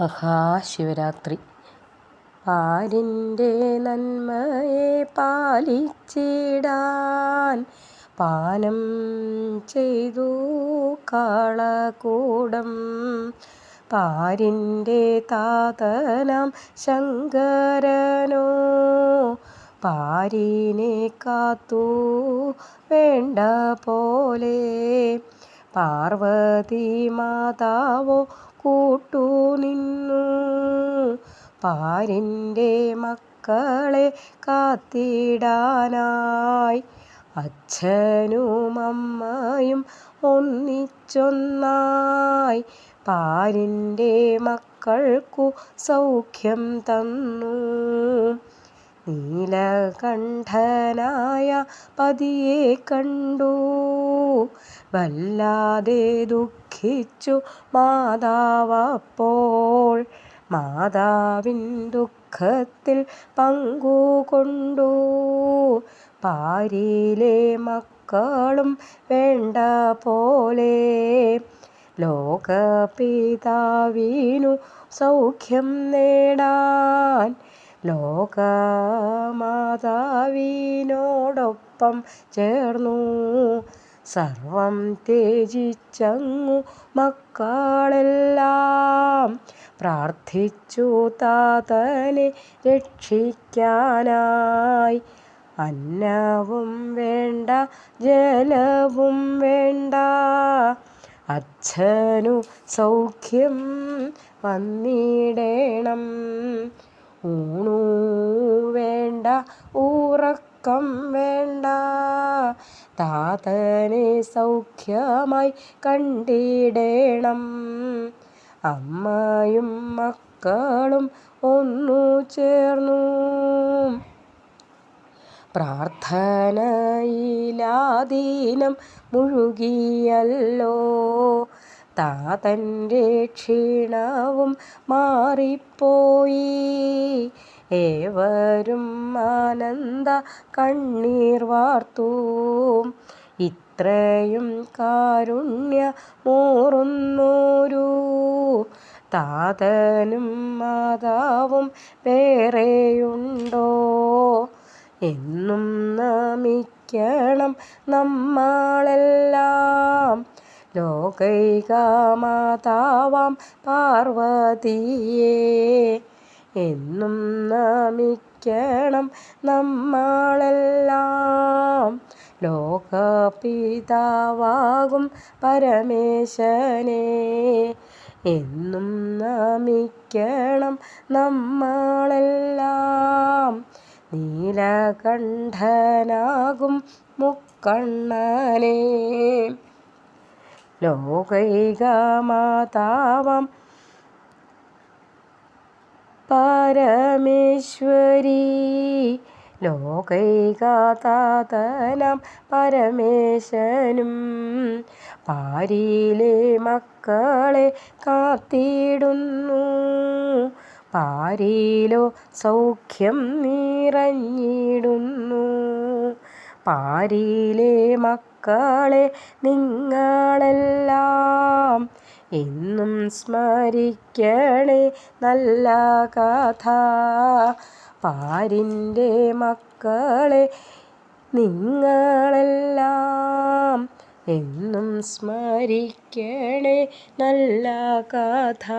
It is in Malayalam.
മഹാശിവരാത്രി. പാലിന്റെ നന്മയെ പാലിച്ചിടാൻ പാനം ചെയ്തു കാളകൂടം. പാരിന്റെ താതനം ശങ്കരനോ പാരിനെ കാത്തു വേണ്ട പോലെ. പാർവതി മാതാവോ കൂട്ടുനിന്നു പാരിന്റെ മക്കളെ കാത്തിടാനായി അച്ഛനും അമ്മയും ഒന്നിച്ചൊന്നായി പാരിന്റെ മക്കൾക്കു സൗഖ്യം തന്നു. നീലകണ്ഠനായ പതിയെ കണ്ടു. വല്ലാതെ ദുഃഖിച്ചു മാതാവപ്പോൾ മാതാവിൻ ദുഃഖത്തിൽ പങ്കുകൊണ്ടു. പാരിയിലെ മക്കളും വേണ്ട പോലെ. ലോകപിതാവിനു സൗഖ്യം നേടാൻ ലോകമാതാവിനോടൊപ്പം ചേർന്നു. സർവം ത്യജിച്ചങ്ങു മക്കളെല്ലാം. പ്രാർത്ഥിച്ചു താതനെ രക്ഷിക്കാനായി. അന്നവും വേണ്ട ജലവും വേണ്ട. അച്ഛനു സൗഖ്യം വന്നിടേണം. ഊണു വേണ്ട ഉറക്കം വേണ്ട. താതനെ സൗഖ്യമായി കണ്ടിടേണം. അമ്മയും മക്കളും ഒന്നു ചേർന്നു. പ്രാർത്ഥനയിലാദീനം മുഴുകിയല്ലോ. താതന്റെ ക്ഷീണവും മാറിപ്പോയി. ഏവരും ആനന്ദ കണ്ണീർ വാർത്തു. ഇത്രയും കാരുണ്യ മോറുന്നോരു താതനും മാതാവും വേറെയുണ്ടോ? എന്നും നമിക്കണം നമ്മളെല്ലാം. ലോകൈക മാതാവാം പാർവതിയെ. എന്നും നമിക്കണം നമ്മളെല്ലാം. ലോകപിതാവാകും പരമേശനെ. എന്നും നമിക്കണം നമ്മളെല്ലാം. നീലകണ്ഠനാകും മുക്കണ്ണനെ. ലോകൈക മാതാവാം പരമേശ്വരി. ലോകൈകാതാതനം പരമേശനും പാരിയിലെ മക്കളെ കാത്തിടുന്നു. പാരിയിലോ സൗഖ്യം നിറഞ്ഞിടുന്നു. പാരിയിലെ മക്കളെ നിങ്ങളെല്ലാം എന്നും സ്മരിക്കണേ. നല്ല കഥ. പാരിന്റെ മക്കളെ നിങ്ങളെല്ലാം എന്നും സ്മരിക്കണേ. നല്ല കഥ.